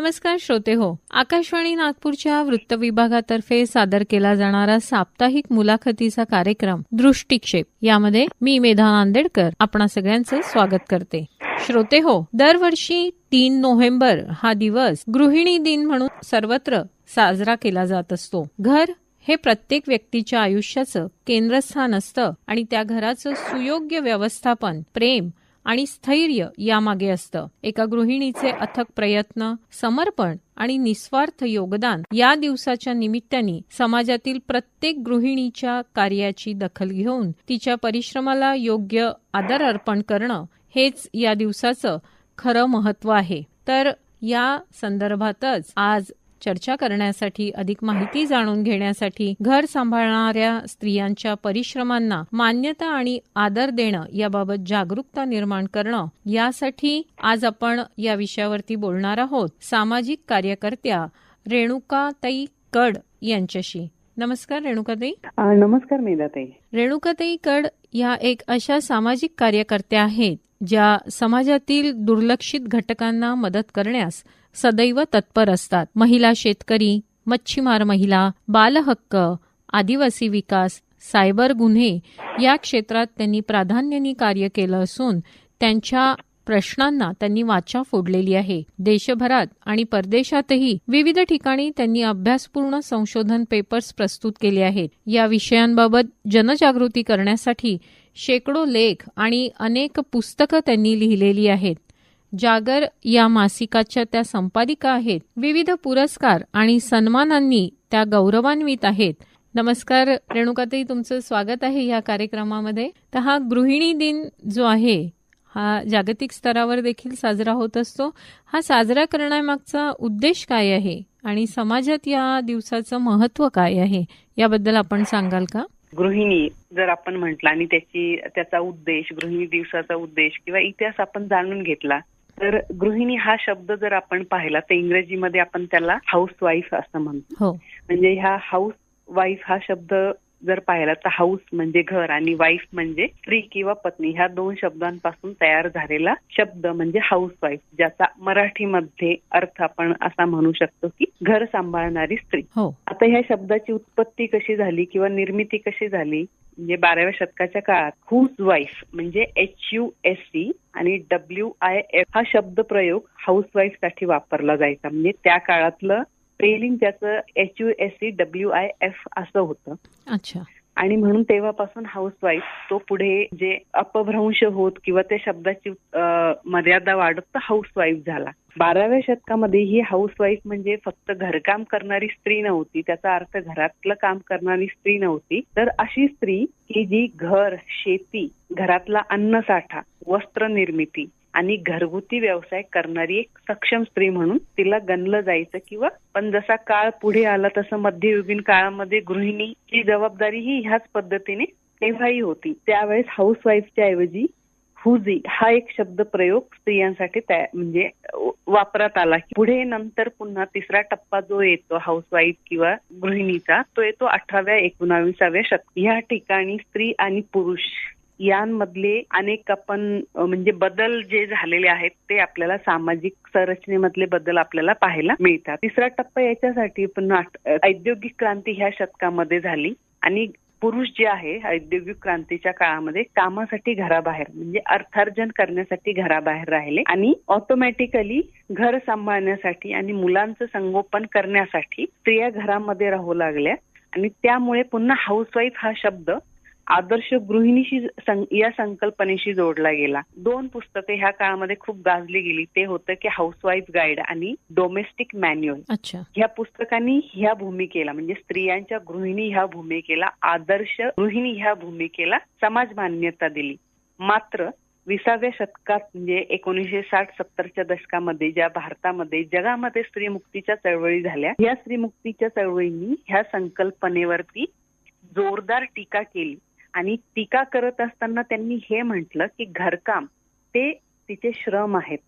नमस्कार श्रोते हो आकाशवाणी नागपूरच्या वृत्त विभागातर्फे सादर केला जाणारा साप्ताहिक मुलाखतीचा कार्यक्रम दृष्टिक्षेप. यामध्ये मी मेधा नांदेडकर आपण सगळ्यांचं स्वागत करते. श्रोते हो दरवर्षी तीन नोव्हेंबर हा दिवस गृहिणी दिन म्हणून सर्वत्र साजरा केला जात असतो. घर हे प्रत्येक व्यक्तीच्या आयुष्याचं केंद्रस्थान असतं आणि त्या घराचं सुयोग्य व्यवस्थापन प्रेम आणि स्थैर्य यामागे असतं. एका गृहिणीचे अथक प्रयत्न समर्पण आणि निस्वार्थ योगदान या दिवसाच्या निमित्ताने समाजातील प्रत्येक गृहिणीच्या कार्याची दखल घेऊन तिच्या परिश्रमाला योग्य आदर अर्पण करणं हेच या दिवसाचं खरं महत्त्व आहे. तर या संदर्भातच आज चर्चा करण्यासाठी अधिक माहिती जाणून घेण्यासाठी घर सांभाळणाऱ्या स्त्रियांच्या परिश्रमांना मान्यता आणि आदर देणं याबाबत जागरूकता निर्माण करणं यासाठी आज आपण या विषयावरती बोलणार आहोत. सामाजिक कार्यकर्त्या रेणुकाताई कड यांच्याशी. नमस्कार रेणुकाताई. नमस्कार मेधाताई रेणुकाताई कड या एक अशा सामाजिक कार्यकर्त्या आहेत ज्या समाजातील दुर्लक्षित घटकांना मदत करण्यास सदैव तत्पर असतात. महिला शेतकरी मच्छीमार महिला बालहक्क आदिवासी विकास सायबर गुन्हे या क्षेत्रात त्यांनी प्राधान्याने कार्य केलं असून त्यांच्या प्रश्नांना त्यांनी वाचा फोडलेली आहे. देशभरात आणि परदेशातही विविध ठिकाणी त्यांनी अभ्यासपूर्ण संशोधन पेपर्स प्रस्तुत केले आहेत. या विषयांबाबत जनजागृती करण्यासाठी शेकडो लेख आणि अनेक पुस्तकं त्यांनी लिहिलेली आहेत. जागर या मासिकाच्या त्या संपादिका आहेत. विविध पुरस्कार आणि सन्मानांनी त्या गौरवान्वित आहेत. नमस्कार रेणुकाताई तुमचं स्वागत आहे या कार्यक्रमामध्ये. तर हा गृहिणी दिन जो आहे हा जागतिक स्तरावर देखील साजरा होत असतो. हा साजरा करण्यामागचा उद्देश काय आहे आणि समाजात या दिवसाचं महत्त्व काय आहे याबद्दल आपण सांगाल का? गृहिणी जर आपण म्हटलं आणि त्याची त्याचा उद्देश गृहिणी दिवसाचा उद्देश किंवा इतिहास आपण जाणून घेतला तर गृहिणी हा शब्द जर आपण पाहिला तर इंग्रजीमध्ये आपण त्याला हाऊस वाईफ असं म्हणतो. हो. म्हणजे ह्या हाऊस वाईफ हा शब्द जर पाहिला तर हाऊस म्हणजे घर आणि वाईफ म्हणजे स्त्री किंवा पत्नी ह्या दोन शब्दांपासून तयार झालेला शब्द म्हणजे हाऊस वाईफ ज्याचा मराठीमध्ये अर्थ आपण असा म्हणू शकतो की घर सांभाळणारी स्त्री. हो. आता ह्या शब्दाची उत्पत्ती कशी झाली किंवा निर्मिती कशी झाली? म्हणजे बाराव्या शतकाच्या काळात हुज वाईफ म्हणजे एच यू एस सी आणि डब्ल्यू आय एफ हा शब्द प्रयोग हाऊस वाईफसाठी वापरला जायचा. म्हणजे त्या काळातलं स्पेलिंग त्याचं H U S C W I F असं होतं. अच्छा. आणि म्हणून तेव्हापासून हाऊस वाईफ तो पुढे जे अपभ्रंश होत किंवा त्या शब्दाची मर्यादा वाढत तर हाऊस वाईफ झाला. बाराव्या शतकामध्ये ही हाऊस वाईफ म्हणजे फक्त घरकाम करणारी स्त्री नव्हती त्याचा अर्थ घरातलं काम करणारी स्त्री नव्हती. तर अशी स्त्री की जी घर शेती घरातला अन्नसाठा वस्त्र निर्मिती आणि घरगुती व्यवसाय करणारी एक सक्षम स्त्री म्हणून तिला गणलं जायचं किंवा पण जसा काळ पुढे आला तसं मध्ययुगीन काळामध्ये गृहिणीची जबाबदारी ही ह्याच पद्धतीने तेव्हाही होती. त्यावेळेस हाऊस वाईफच्या ऐवजी हुजी हा एक शब्द प्रयोग स्त्रियांसाठी म्हणजे वापरात आला. पुढे नंतर पुन्हा तिसरा टप्पा जो येतो हाऊस वाईफ किंवा गृहिणीचा तो येतो अठराव्या एकोणाविसाव्या शतक. या ठिकाणी स्त्री आणि पुरुष यांमधले अनेक आपण म्हणजे बदल जे झालेले आहेत ते आपल्याला सामाजिक संरचनेमधले बदल आपल्याला पाहायला मिळतात. तिसरा टप्पा याच्यासाठी पुन्हा औद्योगिक क्रांती ह्या शतकामध्ये झाली. आणि पुरुष जे आहे औद्योगिक क्रांतीच्या काळामध्ये कामासाठी घराबाहेर म्हणजे अर्थार्जन करण्यासाठी घराबाहेर राहिले आणि ऑटोमॅटिकली घर सांभाळण्यासाठी आणि मुलांचं संगोपन करण्यासाठी स्त्रिया घरामध्ये राहू लागल्या. आणि त्यामुळे पुन्हा हाऊसवाईफ हा शब्द आदर्श गृहिणीशी या संकल्पनेशी जोडला गेला. दोन पुस्तके ह्या काळामध्ये खूप गाजली गेली. ते होतं की हाऊसवाईफ गाईड आणि डोमेस्टिक मॅन्युअल ह्या पुस्तकांनी ह्या भूमिकेला म्हणजे स्त्रियांच्या गृहिणी ह्या भूमिकेला आदर्श गृहिणी ह्या भूमिकेला समाज मान्यता दिली. मात्र विसाव्या शतकात म्हणजे एकोणीसशे साठ सत्तरच्या दशकामध्ये ज्या भारतामध्ये जगामध्ये स्त्रीमुक्तीच्या चळवळी झाल्या या स्त्रीमुक्तीच्या चळवळींनी ह्या संकल्पनेवरती जोरदार टीका केली. आणि टीका करत असताना त्यांनी हे म्हटलं की घरकाम ते तिचे श्रम आहेत.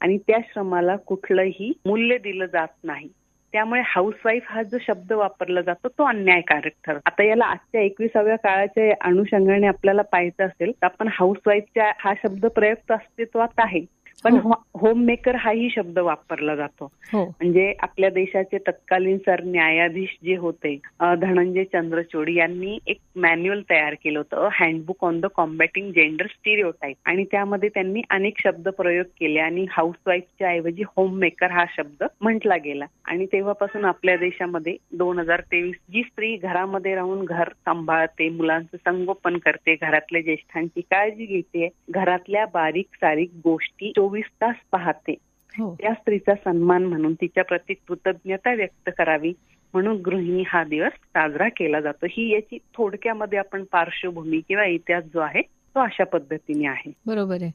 आणि त्या श्रमाला कुठलंही मूल्य दिलं जात नाही. त्यामुळे हाऊसवाईफ हा जो शब्द वापरला जातो तो अन्यायकारक ठरतो. आता याला आजच्या एकविसाव्या काळाच्या अनुषंगाने आपल्याला पाहायचं असेल तर आपण हाऊसवाईफच्या हा शब्द प्रयुक्त अस्तित्वात आहे. पण. होम मेकर हाही शब्द वापरला जातो. हो. म्हणजे आपल्या देशाचे तत्कालीन सरन्यायाधीश जे होते धनंजय चंद्रचूड यांनी एक मॅन्युअल तयार केलं होतं handbook on the combating gender stereotype आणि त्यामध्ये त्यांनी अनेक शब्द प्रयोग केले आणि हाऊसवाईफच्या ऐवजी होम मेकर हा शब्द म्हटला गेला. आणि तेव्हापासून आपल्या देशामध्ये दोन हजार तेवीस जी स्त्री घरामध्ये राहून घर सांभाळते मुलांचं संगोपन करते घरातल्या ज्येष्ठांची काळजी घेते घरातल्या बारीक सारीक गोष्टी चोवीस तास पाहते. हो. त्या स्त्रीचा सन्मान म्हणून तिच्या प्रती कृतज्ञता व्यक्त करावी म्हणून गृहिणी हा दिवस साजरा केला जातो. ही याची थोडक्यामध्ये आपण पार्श्वभूमी किंवा इतिहास जो आहे तो अशा पद्धतीने आहे. बरोबर आहे.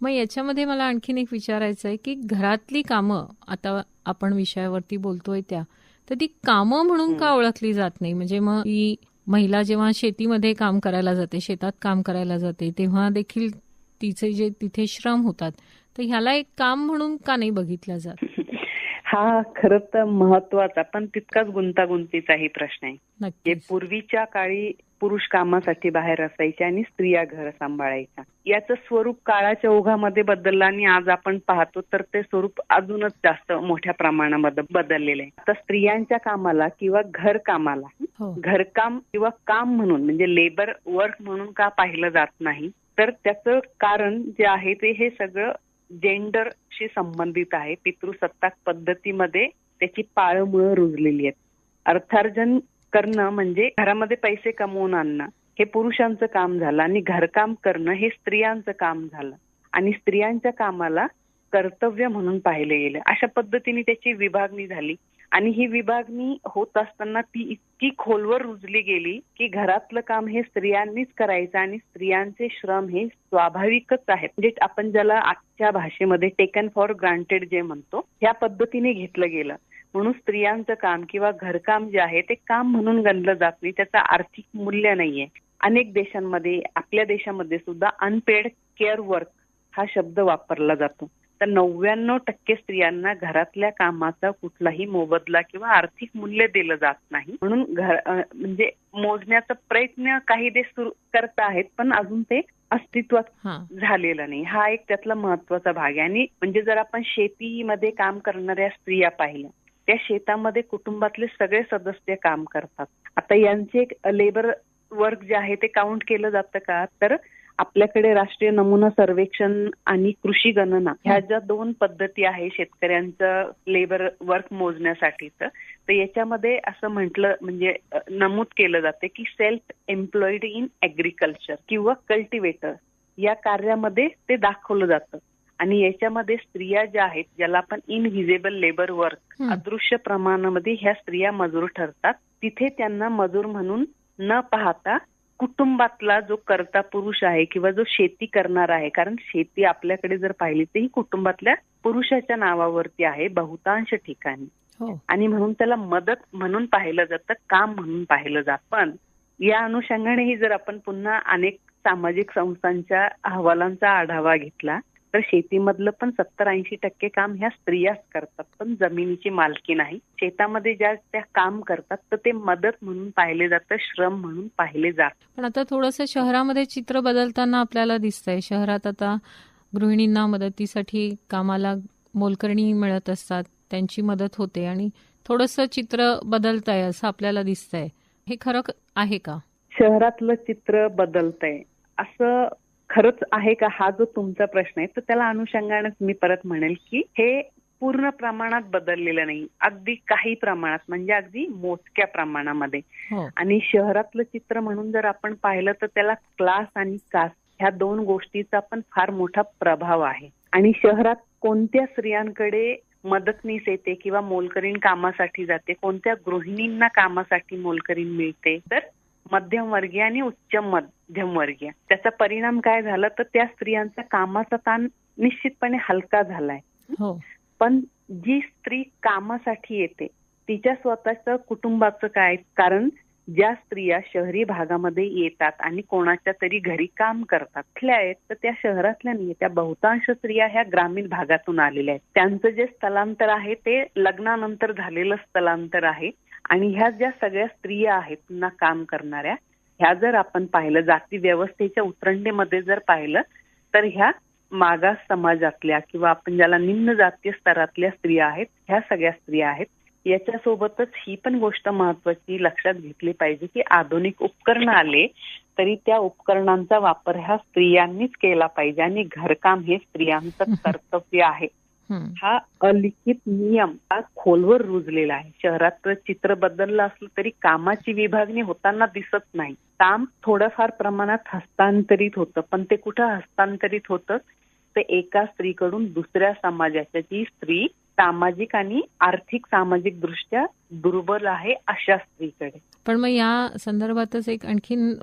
मग याच्यामध्ये मला आणखीन एक विचारायचं आहे की घरातली कामं आता आपण विषयावरती बोलतोय त्या तर ती कामं म्हणून का ओळखली जात नाही? म्हणजे मग ही महिला जेव्हा शेतीमध्ये काम करायला जाते शेतात काम करायला जाते तेव्हा देखील तिचे जे तिथे श्रम होतात तर ह्याला एक काम म्हणून का नाही बघितलं जात? हा खरं तर महत्त्वाचा पण तितकाच गुंतागुंतीचाही प्रश्न आहे. जे पूर्वीच्या काळी पुरुष कामासाठी बाहेर असायचे आणि स्त्रिया घर सांभाळायच्या. याचं स्वरूप काळाच्या ओघामध्ये बदललं आणि आज आपण पाहतो तर ते स्वरूप अजूनच जास्त मोठ्या प्रमाणामध्ये बदललेलं आहे. आता स्त्रियांच्या कामाला किंवा घर कामाला हो. घरकाम किंवा काम म्हणून म्हणजे लेबर वर्क म्हणून का पाहिलं जात नाही तर त्याचं कारण जे आहे ते हे सगळं जेंडरशी संबंधित आहे. पितृसत्ताक पद्धतीमध्ये त्याची पाळमुळं रुजलेली आहेत. अर्थार्जन करणं म्हणजे घरामध्ये पैसे कमवून आणणं. हे पुरुषांचं काम झालं आणि घरकाम करणं हे स्त्रियांचं काम झालं. आणि स्त्रियांच्या कामाला कर्तव्य म्हणून पाहिले गेलं. अशा पद्धतीने त्याची विभागणी झाली. आणि ही विभागणी होत असताना ती इतकी खोलवर रुजली गेली की घरातलं काम हे स्त्रियांनीच करायचं आणि स्त्रियांचे श्रम हे स्वाभाविकच आहेत. म्हणजे आपण ज्याला आजच्या भाषेमध्ये टेकन फॉर ग्रांटेड जे म्हणतो ह्या पद्धतीने घेतलं गेलं. म्हणून स्त्रियांचं काम किंवा घरकाम जे आहे ते काम म्हणून गणलं जात नाही त्याचं आर्थिक मूल्य नाहीये. अनेक देशांमध्ये आपल्या देशामध्ये सुद्धा अनपेड केअर वर्क हा शब्द वापरला जातो. तर नव्याण्णव टक्के स्त्रियांना घरातल्या कामाचा कुठलाही मोबदला किंवा आर्थिक मूल्य दिलं जात नाही. म्हणून घर म्हणजे मोजण्याचा प्रयत्न काही देश सुरू करत आहेत पण अजून ते अस्तित्वात झालेला नाही. हा एक त्यातला महत्त्वाचा भाग आहे. आणि म्हणजे जर आपण शेतीमध्ये काम करणाऱ्या स्त्रिया पाहिल्या त्या शेतामध्ये कुटुंबातले सगळे सदस्य काम करतात. आता यांचे लेबर वर्क जे आहे ते काउंट केलं जातं का? तर आपल्याकडे राष्ट्रीय नमुना सर्वेक्षण आणि कृषी गणना ह्या ज्या दोन पद्धती आहे शेतकऱ्यांचं लेबर वर्क मोजण्यासाठीच तर याच्यामध्ये असं म्हटलं म्हणजे नमूद केलं जाते की सेल्फ एम्प्लॉईड इन ऍग्रिकल्चर किंवा कल्टिवेटर या कार्यामध्ये ते दाखवलं जातं आणि याच्यामध्ये स्त्रिया ज्या आहेत ज्याला आपण इनव्हिजिबल लेबर वर्क. अदृश्य प्रमाणामध्ये ह्या स्त्रिया मजूर ठरतात तिथे त्यांना मजूर म्हणून न पाहता कुटुंबातला जो करता पुरुष आहे किंवा जो शेती करणार आहे कारण शेती आपल्याकडे जर पाहिली तर ही कुटुंबातल्या पुरुषाच्या नावावरती आहे बहुतांश ठिकाणी. हो. आणि म्हणून त्याला मदत म्हणून पाहिलं जातं काम म्हणून पाहिलं जातं. पण या अनुषंगानेही जर आपण पुन्हा अनेक सामाजिक संस्थांच्या अहवालांचा आढावा घेतला तर शेतीमधलं पण सत्तर ऐंशी टक्के काम ह्या स्त्रियाच करतात. पण जमिनीची मालकी नाही. शेतामध्ये ज्या त्या काम करतात तर ते मदत म्हणून पाहिले जातं श्रम म्हणून पाहिले जात. पण आता थोडंसं शहरामध्ये चित्र बदलताना आपल्याला दिसतंय. शहरात आता गृहिणींना मदतीसाठी कामाला मोलकरणी मिळत असतात. त्यांची मदत होते आणि थोडंसं चित्र बदलतंय असं आपल्याला दिसतंय. हे खरं आहे का? शहरातलं चित्र बदलतंय. असं खरंच आहे का हा जो तुमचा प्रश्न आहे तर त्याला अनुषंगानेच मी परत म्हणेल की हे पूर्ण प्रमाणात बदललेलं नाही. अगदी काही प्रमाणात म्हणजे अगदी मोजक्या प्रमाणामध्ये. हो. आणि शहरातलं चित्र म्हणून जर आपण पाहिलं तर त्याला क्लास आणि कास्ट ह्या दोन गोष्टीचा पण फार मोठा प्रभाव आहे. आणि शहरात कोणत्या स्त्रियांकडे मदतनीस येते किंवा मोलकरीण कामासाठी जाते कोणत्या गृहिणींना कामासाठी मोलकरीण मिळते तर मध्यमवर्गीय आणि उच्च मध्यमवर्गीय. त्याचा परिणाम काय झाला तर त्या स्त्रियांचा कामाचा ताण निश्चितपणे हलका झालाय. हो. पण जी स्त्री कामासाठी येते तिच्या स्वतःचं कुटुंबाचं काय? कारण ज्या स्त्रिया शहरी भागामध्ये येतात आणि कोणाच्या तरी घरी काम करतात कुठल्या आहेत तर त्या शहरातल्या नाही त्या बहुतांश स्त्रिया ह्या ग्रामीण भागातून आलेल्या आहेत. त्यांचं जे स्थलांतर आहे ते लग्नानंतर झालेलं स्थलांतर आहे. आणि ह्या ज्या सगळ्या स्त्रिया आहेत पुन्हा काम करणाऱ्या ह्या जर आपण पाहिलं जाती व्यवस्थेच्या उतरंडीमध्ये जर पाहिलं तर ह्या मागास समाजातल्या किंवा आपण ज्याला निम्न जातीय स्तरातल्या स्त्रिया आहेत ह्या सगळ्या स्त्रिया आहेत याच्यासोबतच ही पण गोष्ट महत्वाची लक्षात घेतली पाहिजे की आधुनिक उपकरण आले तरी त्या उपकरणांचा वापर ह्या स्त्रियांनीच केला पाहिजे आणि घरकाम हे स्त्रियांचं कर्तव्य आहे. हा अलिखित नियम हा खोलवर रुजलेला आहे. शहरात चित्र बदललं असलं तरी कामाची विभागणी होताना दिसत नाही. काम थोडंफार प्रमाणात हस्तांतरित होतं पण ते कुठं हस्तांतरित होतं? ते एका स्त्रीकडून दुसऱ्या समाजाच्या जी स्त्री सामाजिक आणि आर्थिक सामाजिक दृष्ट्या दुर्बल आहे अशा स्त्रीकडे. पण मग या संदर्भातच एक आणखीन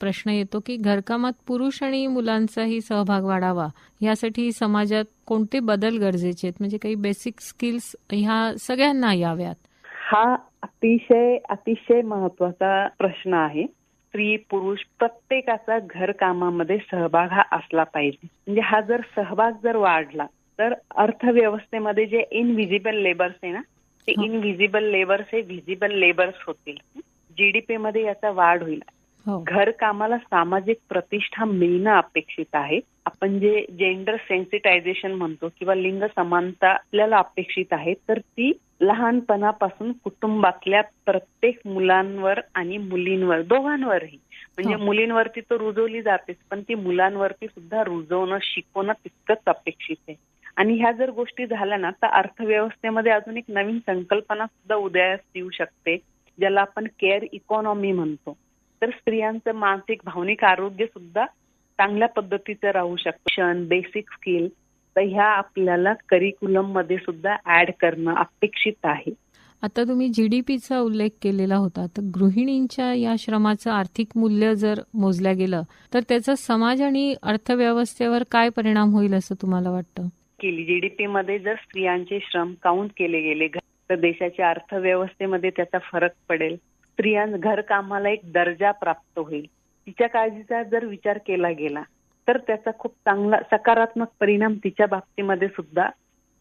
प्रश्न येतो की घरकामात पुरुष आणि मुलांचाही सहभाग वाढावा यासाठी समाजात कोणते बदल गरजेचे आहेत? म्हणजे काही बेसिक स्किल्स ह्या सगळ्यांना याव्यात. हा अतिशय अतिशय महत्त्वाचा प्रश्न आहे. स्त्री पुरुष प्रत्येकाचा घर कामामध्ये सहभाग हा असला पाहिजे. म्हणजे हा जर सहभाग जर वाढला तर अर्थव्यवस्थेमध्ये जे इनव्हिजिबल लेबर्स आहे ना ते. इनव्हिजिबल लेबर्स हे व्हिजिबल लेबर्स होतील. जीडीपी मध्ये याचा वाढ होईल. हो. घर कामाला सामाजिक प्रतिष्ठा मिळणं अपेक्षित आहे. आपण जे जेंडर सेन्सिटायझेशन म्हणतो किंवा लिंग समानता आपल्याला अपेक्षित आहे तर ती लहानपणापासून कुटुंबातल्या प्रत्येक मुलांवर आणि मुलींवर दोघांवरही. म्हणजे हो. मुलींवरती तर रुजवली जातेच पण ती मुलांवरती सुद्धा रुजवणं शिकवणं तितकंच अपेक्षित आहे. आणि ह्या जर गोष्टी झाल्या ना तर अर्थव्यवस्थेमध्ये अजून एक नवीन संकल्पना सुद्धा उदयास येऊ शकते. ज्याला आपण केअर इकॉनॉमी म्हणतो. तर स्त्रियांचं मानसिक भावनिक आरोग्य सुद्धा चांगल्या पद्धतीचं राहू शकतं. शिक्षण बेसिक स्किल तर ह्या आपल्याला करिक्युलममध्ये सुद्धा ऍड करणं अपेक्षित आहे. आता तुम्ही जीडीपीचा उल्लेख केलेला होता. तर गृहिणींच्या या श्रमाचं आर्थिक मूल्य जर मोजल्या गेलं तर त्याचा समाज आणि अर्थव्यवस्थेवर काय परिणाम होईल असं तुम्हाला वाटतं? केली. जीडीपी मध्ये जर स्त्रियांचे श्रम काउंट केले गेले तर देशाच्या अर्थव्यवस्थेमध्ये त्याचा फरक पडेल. स्त्रियां घर कामाला एक दर्जा प्राप्त होईल. तिच्या काळजीचा जर विचार केला गेला तर त्याचा खूप चांगला सकारात्मक परिणाम तिच्या बाबतीमध्ये सुद्धा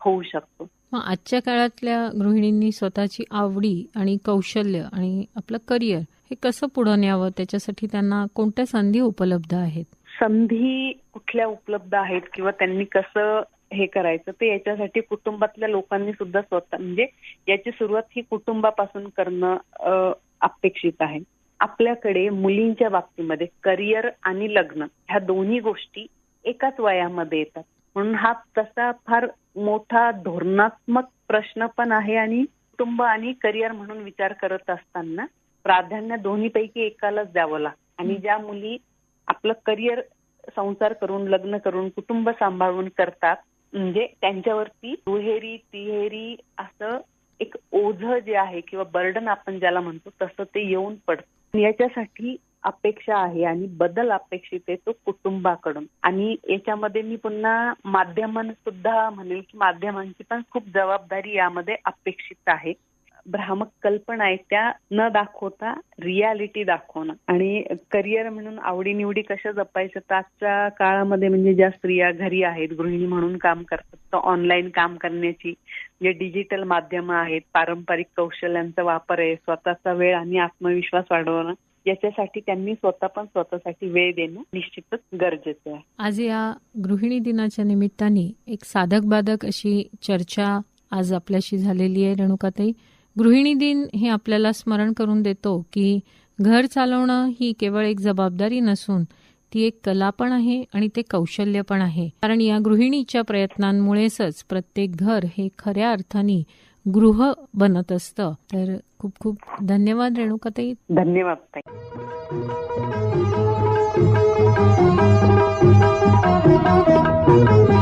होऊ शकतो. मग आजच्या काळातल्या गृहिणींनी स्वतःची आवडी आणि कौशल्य आणि आपलं करिअर हे कसं पुढं न्यावं? त्याच्यासाठी त्यांना कोणत्या संधी उपलब्ध आहेत? संधी कुठल्या उपलब्ध आहेत किंवा त्यांनी कसं हे करायचं. ते याच्यासाठी कुटुंबातल्या लोकांनी सुद्धा स्वतः म्हणजे याची सुरुवात ही कुटुंबापासून करणं अपेक्षित आहे. आपल्याकडे मुलींच्या बाबतीमध्ये करिअर आणि लग्न ह्या दोन्ही गोष्टी एकाच वयामध्ये येतात. म्हणून हा तसा फार मोठा धोरणात्मक प्रश्न पण आहे आणि कुटुंब आणि करिअर म्हणून विचार करत असताना प्राधान्य दोन्हीपैकी एकालाच द्यावं लागतं. आणि ज्या मुली आपलं करिअर संसार करून लग्न करून कुटुंब सांभाळून करतात म्हणजे त्यांच्यावरती दुहेरी तिहेरी असं एक ओझ जे आहे किंवा बर्डन आपण ज्याला म्हणतो तसं ते येऊन पडतं. याच्यासाठी अपेक्षा आहे आणि बदल अपेक्षित आहे तो कुटुंबाकडून. आणि याच्यामध्ये मी पुन्हा माध्यमांना सुद्धा म्हणेल की माध्यमांची पण खूप जबाबदारी यामध्ये अपेक्षित आहे. भ्रामक कल्पना आहेत त्या न दाखवता रियालिटी दाखवणं. आणि करिअर म्हणून आवडीनिवडी कशा जपायचं आजच्या काळामध्ये म्हणजे ज्या स्त्रिया घरी आहेत गृहिणी म्हणून काम करतात तर ऑनलाईन काम करण्याची जे डिजिटल माध्यमं आहेत पारंपरिक कौशल्यांचा वापर आहे स्वतःचा वेळ आणि आत्मविश्वास वाढवणं याच्यासाठी त्यांनी स्वतः पण स्वतःसाठी वेळ देणं निश्चितच गरजेचं आहे. आज या गृहिणी दिनाच्या निमित्ताने एक साधक बाधक अशी चर्चा आज आपल्याशी झालेली आहे रेणुकाताई. गृहिणी दिन हे आपल्याला स्मरण करून देतो की घर चालवणं ही केवळ एक जबाबदारी नसून ती एक कला पण आहे आणि ते कौशल्य पण आहे. कारण या गृहिणीच्या प्रयत्नांमुळेच प्रत्येक घर हे खऱ्या अर्थाने गृह बनत असतं. तर खूप खूप धन्यवाद रेणुकाताई. धन्यवाद